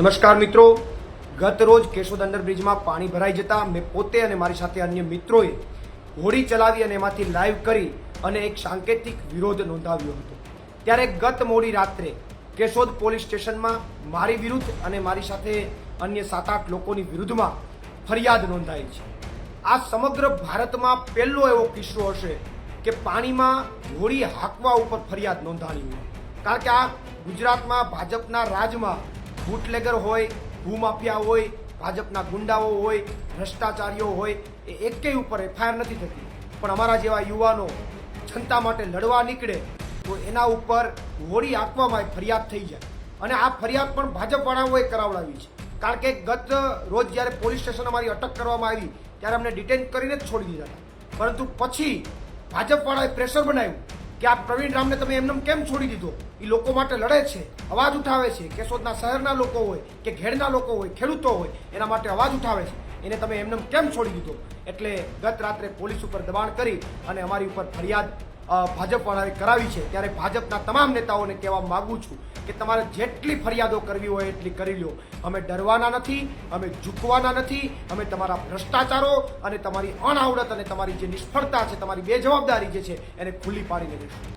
નમસ્કાર મિત્રો. ગત રોજ કેશોદ અંડરબ્રિજમાં પાણી ભરાઈ જતા મેં પોતે અને મારી સાથે અન્ય મિત્રોએ હોડી ચલાવી અને એમાંથી લાઈવ કરી અને એક સાંકેતિક વિરોધ નોંધાવ્યો હતો. ત્યારે ગત મોડી રાત્રે કેશોદ પોલીસ સ્ટેશનમાં મારી વિરુદ્ધ અને મારી સાથે અન્ય સાત આઠ લોકોની વિરુદ્ધમાં ફરિયાદ નોંધાઈ છે. આ સમગ્ર ભારતમાં પહેલો એવો કિસ્સો હશે કે પાણીમાં હોડી હાંકવા ઉપર ફરિયાદ નોંધાણી કારણ કે આ ગુજરાતમાં ભાજપના રાજમાં બુટલેગર હોય, ભૂમાફિયા હોય, ભાજપના ગુંડાઓ હોય, ભ્રષ્ટાચારીઓ હોય, એ એકેય ઉપર એફઆઈઆર નથી થતી. પણ અમારા જેવા યુવાનો જનતા માટે લડવા નીકળે, તો એના ઉપર હોળી આપવામાં એ ફરિયાદ થઈ જાય. અને આ ફરિયાદ પણ ભાજપવાળાઓએ કરાવડાવી છે. કારણ કે ગત રોજ જ્યારે પોલીસ સ્ટેશન અમારી અટક કરવામાં આવી, ત્યારે અમને ડિટેન કરીને જ છોડી દીધા પરંતુ પછી ભાજપવાળાએ પ્રેશર બનાવ્યું. કે આ પ્રવીણ રામને તમે એમને કેમ છોડી દીધો? એ લોકો માટે લડે છે, અવાજ ઉઠાવે છે. કેશોદના શહેરના લોકો હોય કે ઘેડના લોકો હોય, ખેડૂતો હોય, એના માટે અવાજ ઉઠાવે છે. એને તમે એમને કેમ છોડી દીધો? એટલે ગત રાત્રે પોલીસ ઉપર દબાણ કરી અને અમારી ઉપર ફરિયાદ ભાજપવાળાએ કરાવી છે, ત્યારે ભાજપના તમામ નેતાઓને કહેવા માગું છું કે તમારે જેટલી ફરિયાદો કરવી હોય એટલી કરી લો. અમે ડરવાના નથી, અમે ઝૂકવાના નથી, અમે તમારા ભ્રષ્ટાચારો અને તમારી અણઆવડત અને તમારી જે નિષ્ફળતા છે, તમારી બેજવાબદારી જે છે, એને ખુલ્લી પાડીને દઈશું